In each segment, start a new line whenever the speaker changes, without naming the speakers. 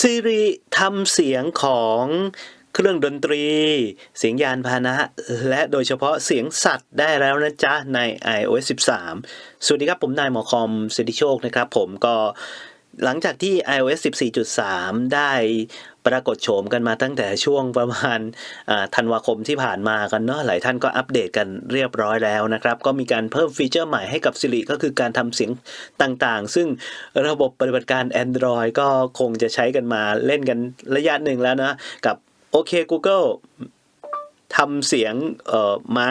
ซิริทำเสียงของเครื่องดนตรี เสียงยานพาหนะ และโดยเฉพาะเสียงสัตว์ได้แล้วนะจ๊ะ ใน iOS 13 สวัสดีครับผมนายหมอคอมสิทธิโชคนะครับ ผมก็หลังจากที่ iOS 14.3 ได้ ปรากฏโฉมกันมาตั้งแต่ช่วงประมาณอ่าธันวาคมที่ผ่านมากันเนาะหลายท่านก็อัปเดตกันเรียบร้อยแล้วนะครับ ก็มีการเพิ่มฟีเจอร์ใหม่ให้กับ Siri ก็คือการทำเสียงต่างๆ ซึ่งระบบปฏิบัติการ Android ก็คงจะใช้กันมาเล่นกันระยะหนึ่งแล้วนะกับโอเค Google ทำเสียงเอ่อม้า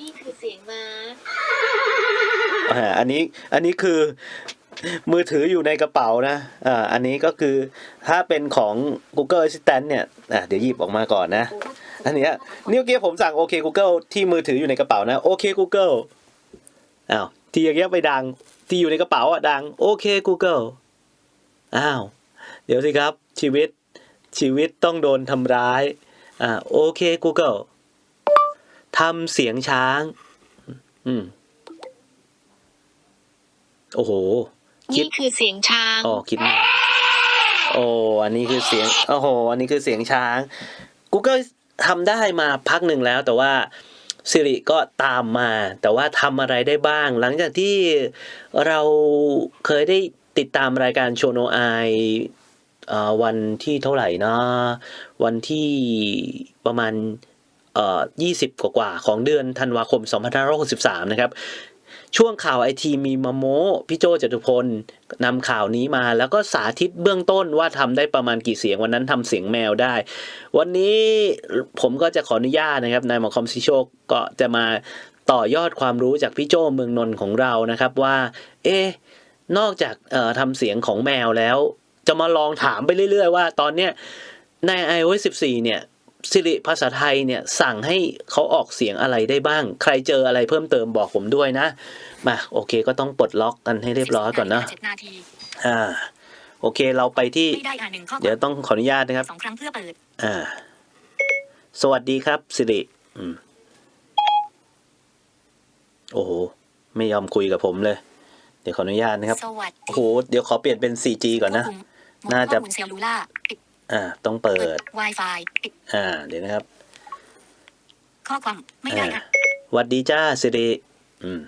นี่คือเสียงม้า
อ่าอันนี้อันนี้คือ มือถืออยู่ในกระเป๋านะอ่าอันนี้ก็คือถ้าเป็นของ Google Assistant เนี่ยอะเดี๋ยวหยิบออกมาก่อนนะ อันเนี้ยนี่เมื่อกี้ผมสั่งโอเค Google ที่มือถืออยู่ในกระเป๋านะโอเค Google อ้าวที่อย่างเงี้ยไปดังที่อยู่ในกระเป๋าอะดังโอเค Google อ้าวเดี๋ยวสิครับชีวิตชีวิตต้องโดนทำร้ายอ่าโอเค Google ทำเสียงช้าง อืม โอ้โห คิด
นี่คือเสียงช้าง
อ๋อคิดมาโอ้อันนี้คือเสียงโอ้โหอันนี้คือเสียงช้าง Google ทำได้มาพักหนึ่งแล้ว แต่ว่า Siri ก็ตามมา แต่ว่าทำอะไรได้บ้าง หลังจากที่เราเคยได้ติดตามรายการโชโนไอวันที่เท่าไหร่นะ วันที่ประมาณเอ่อ20กว่าๆของเดือนธันวาคม 2563 นะครับ ช่วงข่าวไอทีมีมาโมพี่โจจตุพลนำข่าวนี้มา แล้วก็สาธิตเบื้องต้นว่าทำได้ประมาณกี่เสียงวันนั้นทำเสียงแมวได้ วันนี้ผมก็จะขออนุญาตนะครับนายหมอคอมซิโชคก็จะมาต่อยอดความรู้จากพี่โจเมืองนนท์ของเรานะครับว่า เอ๊นอกจากเอ่อทำเสียงของแมวแล้ว จะมาลองถามไปเรื่อย ๆ ว่าตอนเนี้ยใน iOS 14 เนี่ย สิริภาษาไทยเนี่ยสั่งให้เขาออกเสียงอะไรได้บ้าง ใครเจออะไรเพิ่มเติมบอกผมด้วยนะ มาโอเคก็ต้องปลดล็อกกันให้เรียบร้อยก่อนนะ
เจ็ดนาที
อ่าโอเคเราไปที่
ไม่ได้อ่านหนึ่งข้อ
เดี๋ยวต้องขออนุญาตนะครับ
สองครั้งเพื่อเปิด
อ่าสวัสดีครับ สิริอืมโอ้โหไม่ยอมคุยกับผมเลย เดี๋ยวขออนุญาตนะครับ
สวัสดี
โอ้โหเดี๋ยวขอเปลี่ยนเป็น 4G ก่อนนะ
ควบคุม
น่าจะ
ข้ อมูลเซลลูล่าปิด
อ่าต้องเปิด
Wi-Fi ปิด
อ่าเดี๋ยวนะครับ
ข้อความไม่ได้
อ่า
นะ
หวัดดีจ้าสิริอืม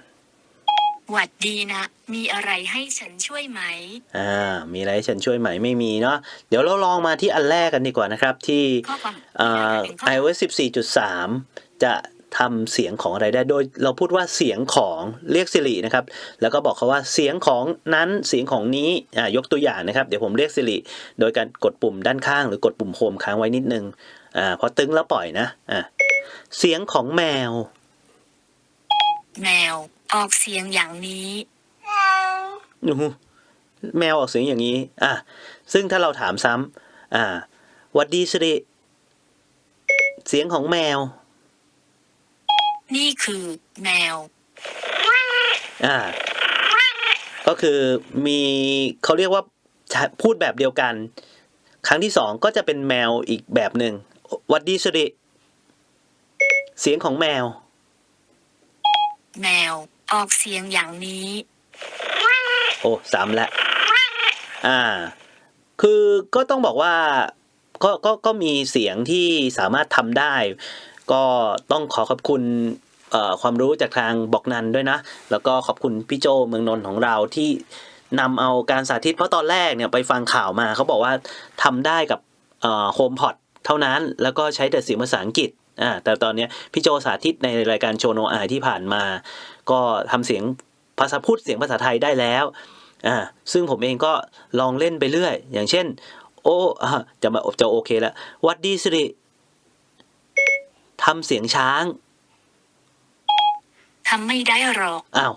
หวัดดีนะ มีอะไรให้ฉันช่วยไหม
อ่า มีอะไรให้ฉันช่วยไหมไม่มีเนาะ เดี๋ยวเราลองมาที่อันแรกกันดีกว่านะครับที่
ข้อความ
อ่า
ไม่ได้อ่านหนึ่งข้อ
iOS 14.3 จะ ทำเสียงของอะไรได้ โดยเราพูดว่าเสียงของเรียก Siri นะครับ แล้วก็บอกเขาว่าเสียงของนั้นเสียงของนี้อ่ายกตัวอย่างนะครับ เดี๋ยวผมเรียก Siri โดยการกดปุ่มด้านข้าง หรือกดปุ่มโฮมค้างไว้นิดนึงอ่าพอตึงแล้วปล่อยนะอ่าเสียงของแมว
แมวออกเสียงอย่างนี้
อู้หูแมวออกเสียงอย่างนี้ อะ ซึ่งถ้าเราถามซ้ำอ่าหวัดดีสิริ เสียงของแมว
นี่คือแมว
อ่า ก็คือมีเขาเรียกว่าพูดแบบเดียวกัน ครั้งที่สองก็จะเป็นแมวอีกแบบหนึ่งหวัดดีสิริเสียงของแมว
แมวออกเสียงอย่างนี้
โอ้สามแล้วอ่า คือก็ต้องบอกว่าก็ก็ก็มีเสียงที่สามารถทำได้ ก็ต้องขอขอบคุณความรู้จากทางบอกนันด้วยนะ แล้วก็ขอบคุณพี่โจเมืองนนท์ของเราที่นำเอาการสาธิตเพราะตอนแรกเนี่ยไปฟังข่าวมาเขาบอกว่าทำได้กับโฮมพอดเท่านั้น แล้วก็ใช้แต่เสียงภาษาอังกฤษอ่าแต่ตอนนี้พี่โจสาธิตในรายการโชโนอายที่ผ่านมา ก็ทำเสียงภาษาพูดเสียงภาษาไทยได้แล้วอ่าซึ่งผมเองก็ลองเล่นไปเรื่อย อย่างเช่น โอ้จะมาจะโอเคแล้ววัดดีสิริ ทำเสียงช้าง
ทำไม่ได้หรอก
อ้าว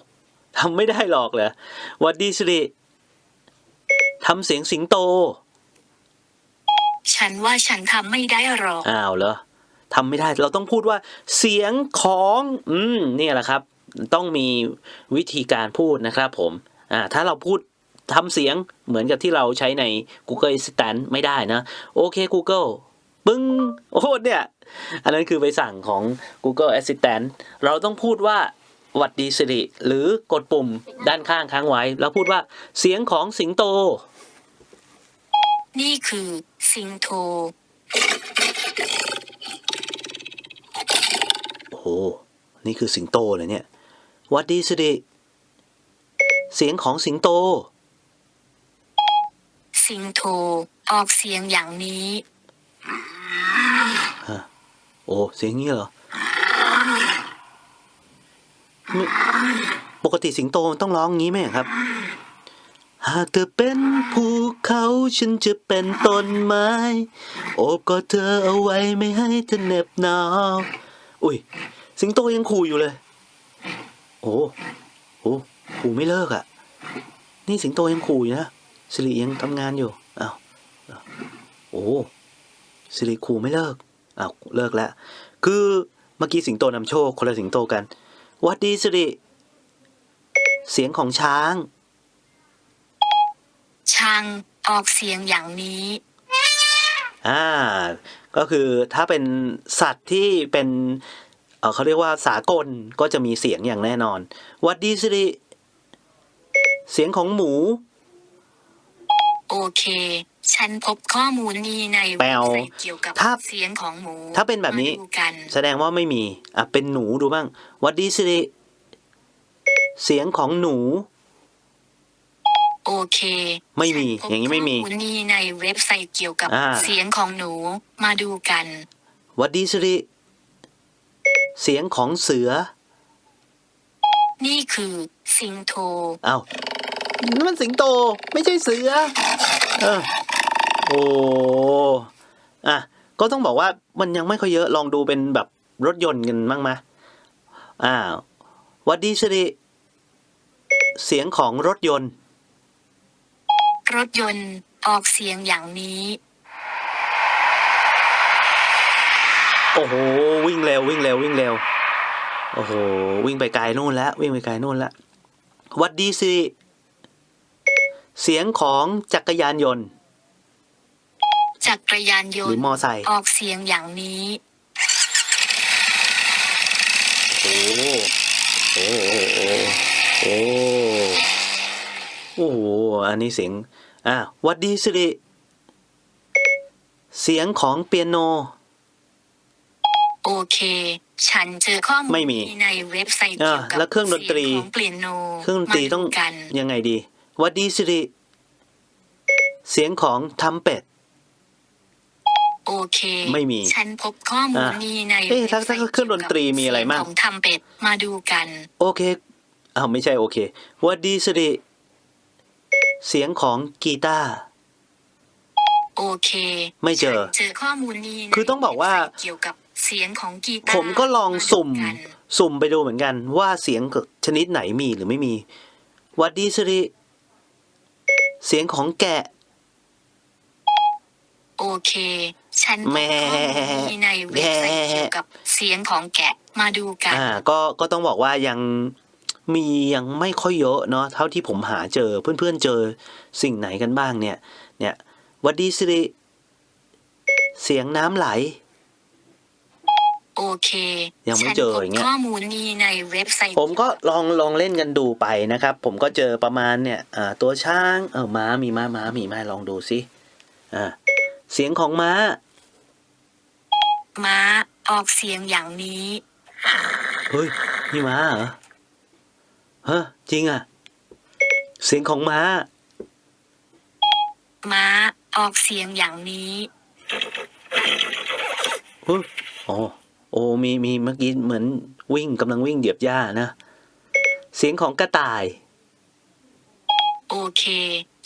ทำไม่ได้หรอกเหรอวัดดีสิริทำเสียงสิงโต
ฉันว่าฉันทำไม่ได้หรอก
อ้าวเหรอทำไม่ได้ เราต้องพูดว่า เสียงของ อืมนี่แหละครับ ต้องมีวิธีการพูดนะครับผม อ่า ถ้าเราพูดทำเสียงเหมือนกับที่เราใช้ใน Google Assistant ไม่ได้นะ โอเค Google ปึ้งโอ้โหเนี่ย อันนั้นคือไปสั่งของ Google Assistant เราต้องพูดว่าหวัดดีสิริ หรือกดปุ่มด้านข้างค้างไว้ แล้วพูดว่าเสียงของสิงโต
นี่คือสิงโต
โอ้โหนี่คือสิงโตเลยเนี่ยหวัดดีสิริเสียงของสิงโต
สิงโตออกเสียงอย่างนี้
โอ้เสียงงี้เหรอปกติสิงโตมันต้องร้องงี้ไหมครับ หากเธอเป็นภูเขาฉันจะเป็นต้นไม้ โอบกอดเธอเอาไว้ไม่ให้เธอเหน็บหนาวอุ้ย สิงโตยังขู่อยู่เลย โอ้โอ้ขู่ไม่เลิกอะ นี่สิงโตยังขู่อยู่นะสิริยังทำงานอยู่อาวอ้าวโอ้สิริขู่ไม่เลิก อ้าวเลิกแล้ว คือเมื่อกี้สิงโตนำโชคคนละสิงโตกันหวัดดีสิริ เสียงของช้าง
ช่างออกเสียงอย่างนี้
อ่าก็คือถ้าเป็นสัตว์ที่เป็นเออเขาเรียกว่าสากลก็จะมีเสียงอย่างแน่นอนหวัดดีสิริเสียงของหมู
โอเค ฉันพบข้อมูลนี้ใน
แป
เว็
ล
บ
ว
ไซต์เกี่ยวกับ
ถ้า
เสียงของหมู
ถ้าเป็นแบบนี้
มาดูกัน
แสดงว่าไม่มี อะ เป็นหนูดูบ้างหวัดดีสิริเสียงของหนู
โอเค
ไม่มี
ฉัพบ
อย่างนี้ไม่มี
ข้อมูลนี้ในเว็บไซต์เกี่ยวกับ
อ่า
เสียงของหนูมาดูกัน
หวัดดีสิริเสียงของเสือ
นี่คือสิงโต
เอา้านี่มันสิงโต ไม่ใช่เสือ เออ โอ้อะก็ต้องบอกว่ามันยังไม่ค่อยเยอะลองดูเป็นแบบรถยนต์กันบ้างไหมอ้าวหวัดดีสิริเสียงของรถยนต์
รถยนต์ออกเสียงอย่างนี้
โอ้โห วิ่งเร็ววิ่งเร็ววิ่งเร็ว โอ้โห วิ่งไปไกลนู่นแล้ว วิ่งไปไกลนู่นแล้วหวัดดีสิริเสียงของจักรยานยนต์
จักรยานย
หรื
น
อ
ต์
มอไซค์
ออกเสียงอย่างนี้
โอ้โอ้โอ้โอ้โอ้โหอันนี้เสียงอะหวัดดีสิริเสียงของเปียโน
โอเค ฉันเจอข้อมูล
ไม่มี
นี้ในเว็บไซต์
อ่า
เกี่ยวกับ
แล้วเครื่องดนตรี
เสียงของเปียโน
เครื่องดนตรีต้อง
มาดูกัน
ยังไงดีหวัดดีสิริเสียงของทัมเป็ด
โอเค
ไม่มี
ฉันพบข้อมูล
อะ
นี้ใน
เอ๊ะถ้า
ว็บไซต์
ถ้าเครื่องดนตรีมีอะไรมั่ง
เสียของทำเป็ดมาดูกัน
โอเคอ้าวไม่ใช่โอเคหวัดดีสิริเสียงของกีตาร์
โอเค
ไม่เจอ
ฉันเจอข้อมูลนี้ใน
คือต้องบอกว่า
เว็บไซต์เกี่ยวกับเสียงของกีตาร์
ผมก็ลองสุ่มา
ดูกัน
สุ่มไปดูเหมือนกัน ว่าเสียงชนิดไหนมีหรือไม่มีหวัดดีสิริเสียงของแกะ
โอเค ฉันพบ
แม่
ข้อมูลนี้ในเว็บไซต์เกี่ยวกับเสียงของแกะมาดูกัน
อ่า ก็ ก็ต้องบอกว่ายังมียังไม่ค่อยเยอะเนาะ เท่าที่ผมหาเจอ เพื่อนๆเจอสิ่งไหนกันบ้างเนี่ย เนี่ยหวัดดีสิริ เสียงน้ำไหล
โอเค
ยังไม่เจออย่างเงี้ย
ฉันพบข้อมูลนี้ในเว็บไซต์
ผมก็ลองลองเล่นกันดูไปนะครับ ผมก็เจอประมาณเนี่ยอ่าตัวช้าง เออม้ามีม้าม้ามีม้าลองดูสิอ่าเสียงของม้า
ม้า ออกเสียงอย่างนี้
เฮ้ยนี่ม้าเหรอฮะจริงอะ เสียงของม้า
ม้า ออกเสียงอย่างนี้
เฮ้ยโอ้โอ้มีมีเมื่อกี้เหมือนวิ่งกำลังวิ่งเหยียบหญ้านะ เสียงของกระต่าย
โอเค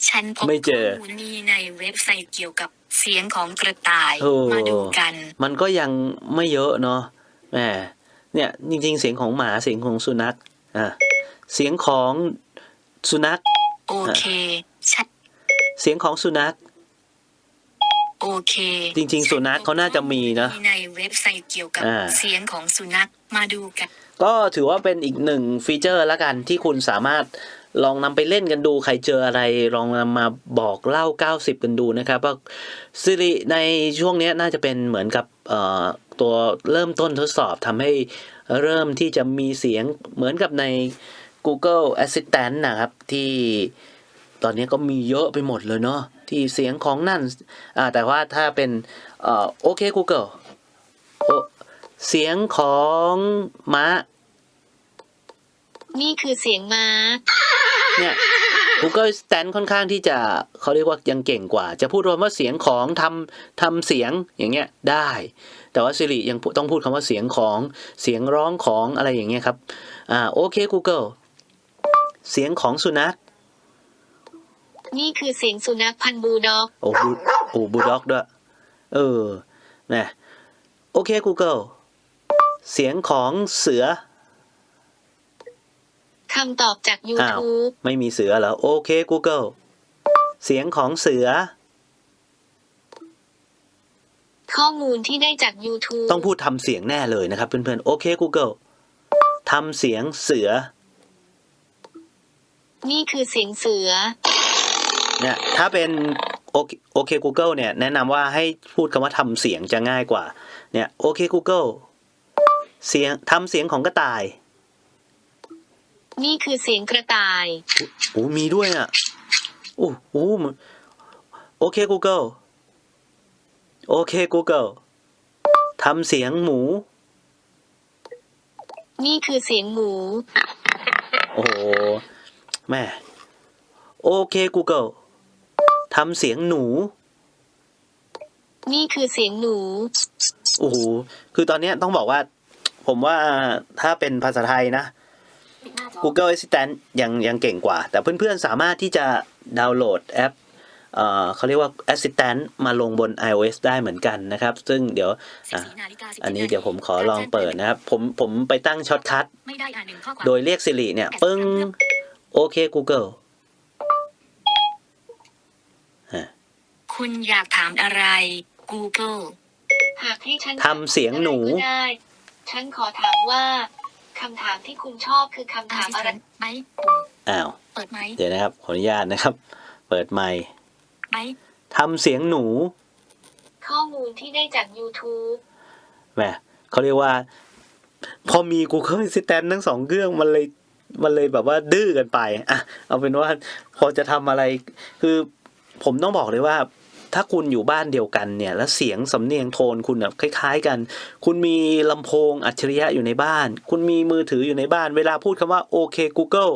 ฉันพบ
ไม่เจอ
ข้อมูลนี้ในเว็บไซต์เกี่ยวกับ เสียงของกระต่าย
โอ้
มาดูกัน
มันก็ยังไม่เยอะเนาะแหมเนี่ยจริง ๆ เสียงของหมาเสียงของสุนัขอะเสียงของสุนัข
โอเคฉัน
เสียงของสุนัข
โอเค
จริง ๆ สุนัขเขาน่าจะมีนะ
ข้อลในเว็บไซต์เกี่ยวกับ
อ่า
เสียงของสุนัขมาดูกัน
ก็ถือว่าเป็นอีกหนึ่งฟีเจอร์ละกันที่คุณสามารถ ลองนำไปเล่นกันดูใครเจออะไร ลองนำมาบอกเล่า 90 กันดูนะครับว่าซิริในช่วงนี้น่าจะเป็นเหมือนกับตัวเริ่มต้นทดสอบทำให้เริ่มที่จะมีเสียงเหมือนกับใน Google Assistant นะครับ ที่ตอนนี้ก็มีเยอะไปหมดเลยเนาะที่เสียงของนั่นแต่ว่าถ้าเป็นโอเค Google เสียงของม้า
นี่คือเสียงม้า
เนี่ย Google Stand ค่อนข้างที่จะเขาเรียกว่ายังเก่งกว่า จะพูดว่าเสียงของทำทำเสียงอย่างเงี้ยได้ แต่ว่า Siri ยังพูต้องพูดคำว่าเสียงของเสียงร้องของอะไรอย่างเงี้ยครับอ่าโอเค Google เสียงของสุนัข
นี่คือเสียงสุนัขพันธุ์บูลด็อก
โอ้บูโอ้บูด็อกด้วยเออนะโอเค Google เสียงของเสือ
คำตอบจาก
อ้าว
YouTube
ไม่มีเสือเหรอ โอเค Google เสียงของเสือ
ข้อมูลที่ได้จาก YouTube
ต้องพูดทำเสียงแน่เลยนะครับ เพื่อนๆ โอเค Google ทำเสียงเสือ
นี่คือเสียงเสือ
เนี่ย ถ้าเป็นโอเคโอเค Google เนี่ย แนะนำว่าให้พูดคำว่าทำเสียงจะง่ายกว่า เนี่ย โอเค Google เสียงทำเสียงของกระต่าย
นี่คือเสียงกระต่าย
โอ้มีด้วยอะ โอ้โหมันโอเค Google โอเค Google ทำเสียงหมู
นี่คือเสียงหมู
โอ้โหแม่โอเค Google ทำเสียงหนู
นี่คือเสียงหนู
โอ้โห คือตอนเนี้ยต้องบอกว่า ผมว่าถ้าเป็นภาษาไทยนะ Google Assistant ยังยังเก่งกว่า แต่เพื่อนๆสามารถที่จะดาวน์โหลดแอปเอ่อเขาเรียกว่า Assistant มาลงบน iOS ได้เหมือนกันนะครับ ซึ่งเดี๋ยวอะอันนี้เดี๋ยวผมขอลองเปิดนะครับ ผมผมไปตั้งช็อตคัท
ไม่ได้อ่านหนึ่งข้อความ
โดยเรียก Siri เนี่ย ปึ้ง โอเค Google
คุณอยากถามอะไร Google หากให้ฉัน
ทำเสียงหนู
อะไรก็ได้ฉันขอถามว่า คำถามที่คุณชอบคือคำถามอะไรไหมปุ่ม
อ้าว
เปิดไหม
เดี๋ยวนะครับ ขออนุญาตนะครับ เปิดไมค์
ไหม
ทำเสียงหนู
ข้อมูลที่ได้จาก YouTube
แหมเขาเรียกว่า พอมี Google Assistant ทั้งสองเครื่องมันเลยมันเลยแบบว่าดื้อกันไปอะเอาเป็นว่าพอจะทำอะไร คือผมต้องบอกเลยว่า ถ้าคุณอยู่บ้านเดียวกันเนี่ย แล้วเสียงสำเนียงโทนคุณแบบคล้าย ๆ กัน คุณมีลำโพงอัจฉริยะอยู่ในบ้าน คุณมีมือถืออยู่ในบ้าน เวลาพูดคำว่าโอเค Google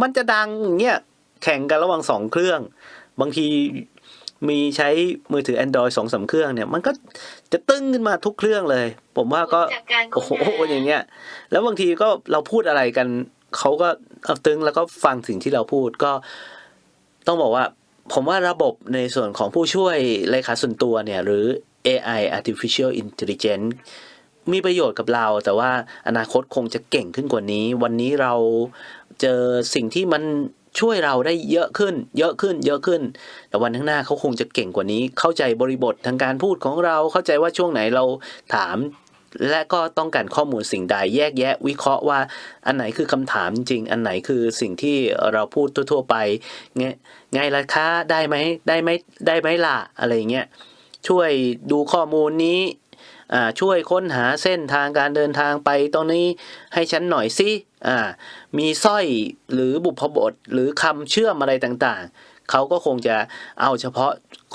มันจะดังอย่างเงี้ยแข่งกันระหว่างสองเครื่อง บางทีมีใช้มือถือ Android สองสามเครื่องเนี่ย มันก็จะตึ้งขึ้นมาทุกเครื่องเลย ผมว่าก็
จากการ
โอ้โห
ค้นหา
อย่างเงี้ย แล้วบางทีก็เราพูดอะไรกันเขาก็เอาตึงแล้วก็ฟังสิ่งที่เราพูดก็ต้องบอกว่า ผมว่าระบบในส่วนของผู้ช่วยเลขาส่วนตัวเนี่ย หรือ AI artificial intelligence มีประโยชน์กับเรา แต่ว่าอนาคตคงจะเก่งขึ้นกว่านี้ วันนี้เราเจอสิ่งที่มันช่วยเราได้เยอะขึ้น เยอะขึ้น เยอะขึ้น แต่วันข้างหน้าเขาคงจะเก่งกว่านี้ เข้าใจบริบททางการพูดของเรา เข้าใจว่าช่วงไหนเราถาม และก็ต้องการข้อมูลสิ่งใดแยกแยะวิเคราะห์ว่า อันไหนคือคำถามจริง อันไหนคือสิ่งที่เราพูดทั่ว ๆ ไปไงไงล่ะคะได้ไหมได้ไหมได้ไหมล่ะอะไรเงี้ยช่วยดูข้อมูลนี้ช่วยค้นหาเส้นทางการเดินทางไปตรงนี้ให้ฉันหน่อยสิมีสร้อยหรือบุพบทหรือคำเชื่อมอะไรต่างๆ เขาก็คงจะเอาเฉพาะ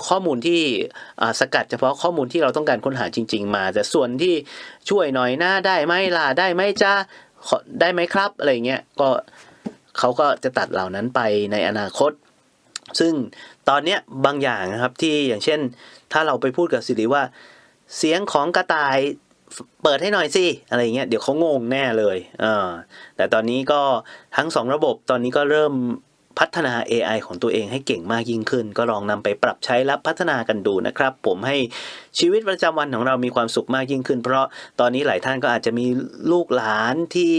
ข้อมูลที่สกัดเฉพาะข้อมูลที่เราต้องการค้นหาจริง ๆ มา แต่ส่วนที่ช่วยหน่อยหนะได้ไหมล่ะได้ไหมจ้าได้ไหมครับอะไรเงี้ยก็เขาก็จะตัดเหล่านั้นไปในอนาคต ซึ่งตอนเนี้ยบางอย่างนะครับที่อย่างเช่น ถ้าเราไปพูดกับสิริว่า เสียงของกระต่ายเปิดให้หน่อยสิอะไรเงี้ยเดี๋ยวเขางงแน่เลยอ่าแต่ตอนนี้ก็ทั้งสองระบบตอนนี้ก็เริ่ม พัฒนา AI ของตัวเองให้เก่งมากยิ่งขึ้น ก็ลองนำไปปรับใช้และพัฒนากันดูนะครับ ผมให้ชีวิตประจำวันของเรามีความสุขมากยิ่งขึ้น เพราะตอนนี้หลายท่านก็อาจจะมีลูกหลานที่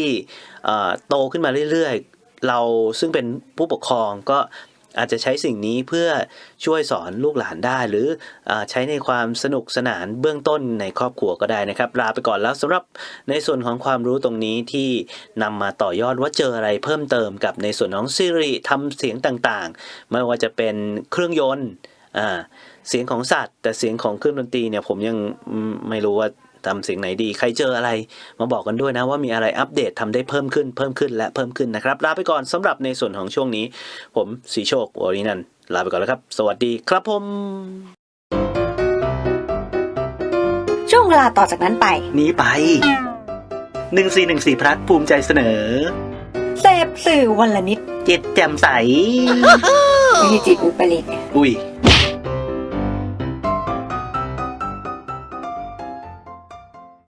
โตขึ้นมาเรื่อยๆ เราซึ่งเป็นผู้ปกครองก็ อาจจะใช้สิ่งนี้เพื่อช่วยสอนลูกหลานได้ หรืออใช้ในความสนุกสนานเบื้องต้นในครอบครัวก็ได้นะครับลาไปก่อนแล้วสำหรับในส่วนของความรู้ตรงนี้ที่นำมาต่อยอดว่าเจออะไรเพิ่มเติมกับในส่วนของ Siri ทำเสียงต่างๆ ไม่ว่าจะเป็นเครื่องยนต์เสียงของสัตว์ แต่เสียงของเครื่องดนตรีเนี่ยผมยังไม่รู้ว่า ทำเสียงไหนดี ใครเจออะไรมาบอกกันด้วยนะว่ามีอะไรอัปเดตทำได้เพิ่มขึ้นเพิ่มขึ้นและเพิ่มขึ้นนะครับ ลาไปก่อนสำหรับในส่วนของช่วงนี้ ผมสีโชควรินันท์ลาไปก่อนแล้วครับ สวัสดีครับผม
ช่วงเวลาต่อจากนั้นไป
นี้ไปหนึ่งสี่หนึ่งสี่พลัดภูมิใจเสนอ
เสพสื่อวันละนิด
เจ็ดแจ่มใส
ไม่ใช่จิตอุปริต
อุ้ย